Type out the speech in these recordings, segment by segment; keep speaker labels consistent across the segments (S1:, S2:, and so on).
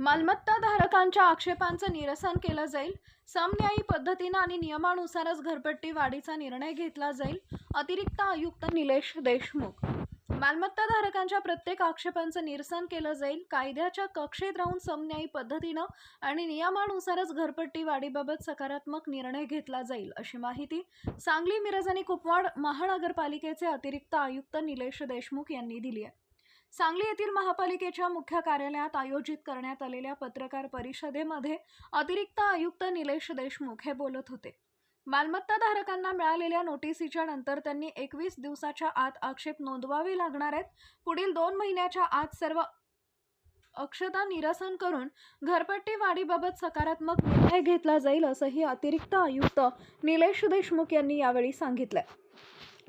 S1: मालमत्ता धारकांच्या आक्षेपांचं निरसन केलं जाईल. समन्यायी पद्धतीनं आणि नियमानुसारच घरपट्टी वाढीचा निर्णय घेतला जाईल अतिरिक्त आयुक्त निलेश देशमुख. मालमत्ता धारकांच्या प्रत्येक आक्षेपांचं निरसन केलं जाईल कायद्याच्या कक्षेत राहून समन्यायी पद्धतीनं आणि नियमानुसारच घरपट्टी वाढीबाबत सकारात्मक निर्णय घेतला जाईल अशी माहिती सांगली मिरज आणि कुपवाड महानगरपालिकेचे अतिरिक्त आयुक्त निलेश देशमुख यांनी दिली आहे. सांगली येथील महापालिकेच्या मुख्य कार्यालयात आयोजित करण्यात आलेल्या पत्रकार परिषदेमध्ये अतिरिक्त आयुक्त निलेश देशमुख हे बोलत होते. मालमत्ता धारकांना मिळालेल्या नोटिसीच्या नंतर त्यांनी एकवीस दिवसाच्या आत आक्षेप नोंदवावे लागणार आहेत. पुढील दोन महिन्याच्या आत सर्व अक्षता निरसन करून घरपट्टी वाढीबाबत सकारात्मक निर्णय घेतला जाईल असंही अतिरिक्त आयुक्त निलेश देशमुख यांनी यावेळी सांगितलं.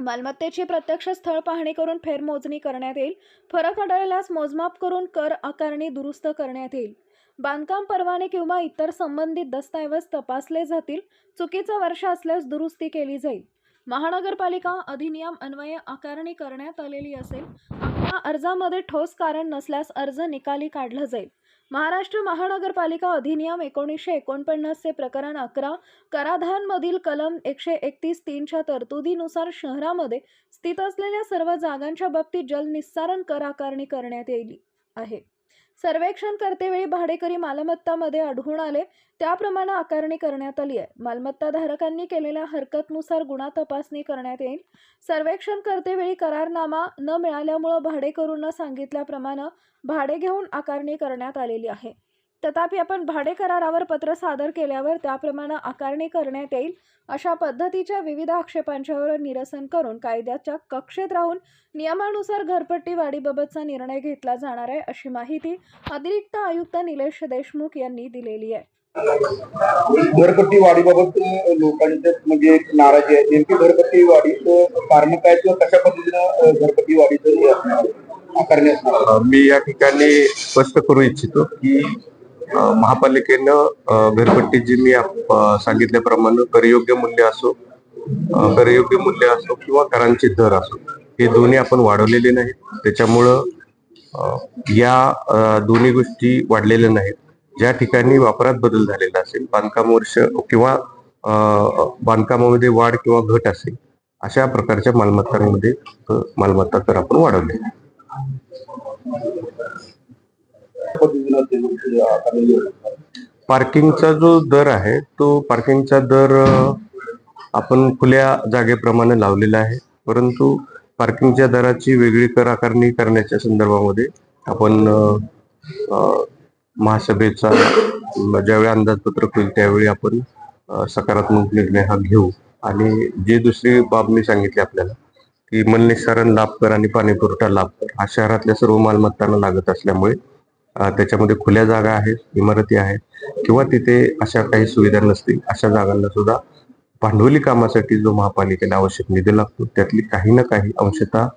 S1: मालमत्तेची प्रत्यक्ष स्थळ पाहणी करून फेरमोजणी करण्यात येईल. फरक आढळल्यास मोजमाप करून कर आकारणी दुरुस्त करण्यात येईल. बांधकाम परवाने किंवा इतर संबंधित दस्तऐवज तपासले जातील. चुकीचा वर्ष असल्यास दुरुस्ती केली जाईल. महानगरपालिका अधिनियम अन्वये आकारणी करण्यात आलेली असेल. आपल्या अर्जामध्ये ठोस कारण नसल्यास अर्ज निकाली काढला जाईल. महाराष्ट्र महानगरपालिका अधिनियम एकोणीसशे एकोणपन्नासचे प्रकरण अकरा कराधानमधील कलम एकशे एकतीस तीनच्या तरतुदीनुसार शहरामध्ये स्थित असलेल्या सर्व जागांच्या बाबतीत जलनिस्सारण कर आकारणी करण्यात येईल आहे. सर्वेक्षण करतेवेळी भाडेकरी मालमत्तामध्ये आढळून आले. त्याप्रमाणे आकारणी करण्यात आली आहे. मालमत्ता धारकांनी केलेल्या हरकतनुसार गुन्हा तपासणी करण्यात येईल. सर्वेक्षण करतेवेळी करारनामा न मिळाल्यामुळं भाडेकरूंना सांगितल्याप्रमाणे भाडे घेऊन आकारणी करण्यात आलेली आहे. तथापि आपण भाडे करारावर पत्र सादर केल्यावर त्याप्रमाणे आकारणी करण्यात येईल अशा पद्धतीच्या विविध आक्षेपांच्यावर निरसन करून कायद्याच्या कक्षेत राहून नियमानुसार घरपट्टी वाढीबाबतचा निर्णय घेतला जाणार आहे अशी माहिती अतिरिक्त आयुक्त निलेश देशमुख यांनी दिलेली आहे.
S2: घरपट्टी वाढीबाबत लोकांच्या म्हणजे एक नाराजी आहे. नेमकी घरपट्टी वाढीचं कारण काय किंवा कशा पद्धतीनं घरपट्टी वाढीचं आकारणी असणार
S3: मी या ठिकाणी स्पष्ट करू इच्छितो की महापालिकेनं घरपट्टी जी मी सांगितल्याप्रमाणे करयोग्य मूल्य असो करयोग्य मूल्य असो किंवा करांचे दर असो हे दोन्ही आपण वाढवलेले नाहीत. त्याच्यामुळं या दोन्ही गोष्टी वाढलेल्या नाहीत. ज्या ठिकाणी वापरात बदल झालेला असेल बांधकाम वर्ष किंवा बांधकामामध्ये वाढ किंवा घट असेल अशा प्रकारच्या मालमत्तांमध्ये मालमत्ता कर आपण वाढवले
S2: पद्धतीनं ते
S3: पार्किंगचा जो दर आहे तो पार्किंगचा दर आपण खुल्या जागेप्रमाणे लावलेला आहे. परंतु पार्किंगच्या दराची वेगळी कर आकारणी करण्याच्या संदर्भामध्ये आपण महासभेचा ज्यावेळी अंदाजपत्रक होईल त्यावेळी आपण सकारात्मक निर्णय हा घेऊ. आणि जे दुसरी बाब मी सांगितली आपल्याला की मलनिस्सारण लाभ कर आणि पाणी पुरवठा लाभ कर हा शहरातल्या सर्व मालमत्तांना लागत असल्यामुळे त्याच्यामध्ये खुल्या जागा आहेत इमारती आहेत किंवा तिथे अशा काही सुविधा नसतील अशा जागांना सुद्धा भांडवली कामासाठी जो महापालिकेला आवश्यक निधी लागतो त्यातली काही ना काही अंशता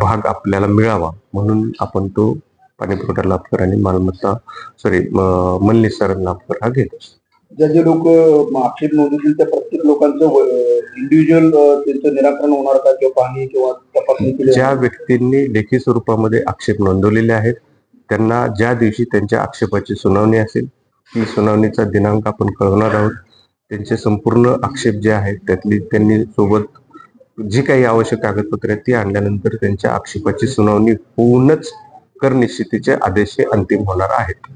S3: भाग आपल्याला मिळावा म्हणून आपण तो पाणीपुरवठा लाभ कर आणि मालमत्ता सॉरी मलनिस्सारण लाभ कर हा घेत असतो
S2: ज्या जे लोक आक्षेप नोंदवतील त्या प्रत्येक लोकांचं इंडिव्हिज्युअल त्यांचं निराकरण होणार का किंवा पाहणी किंवा तपासणी
S3: ज्या? व्यक्तींनी लेखी स्वरूपामध्ये आक्षेप नोंदवलेले आहेत त्यांना ज्या दिवशी त्यांच्या आक्षेपाची सुनावणी असेल ती सुनावणीचा दिनांक आपण कळवणार आहोत. त्यांचे संपूर्ण आक्षेप जे आहेत त्यातली त्यांनी सोबत जी काही आवश्यक कागदपत्रे आहेत ती आणल्यानंतर त्यांच्या आक्षेपाची सुनावणी होऊनच कर निश्चितीचे आदेश हे अंतिम होणार आहेत.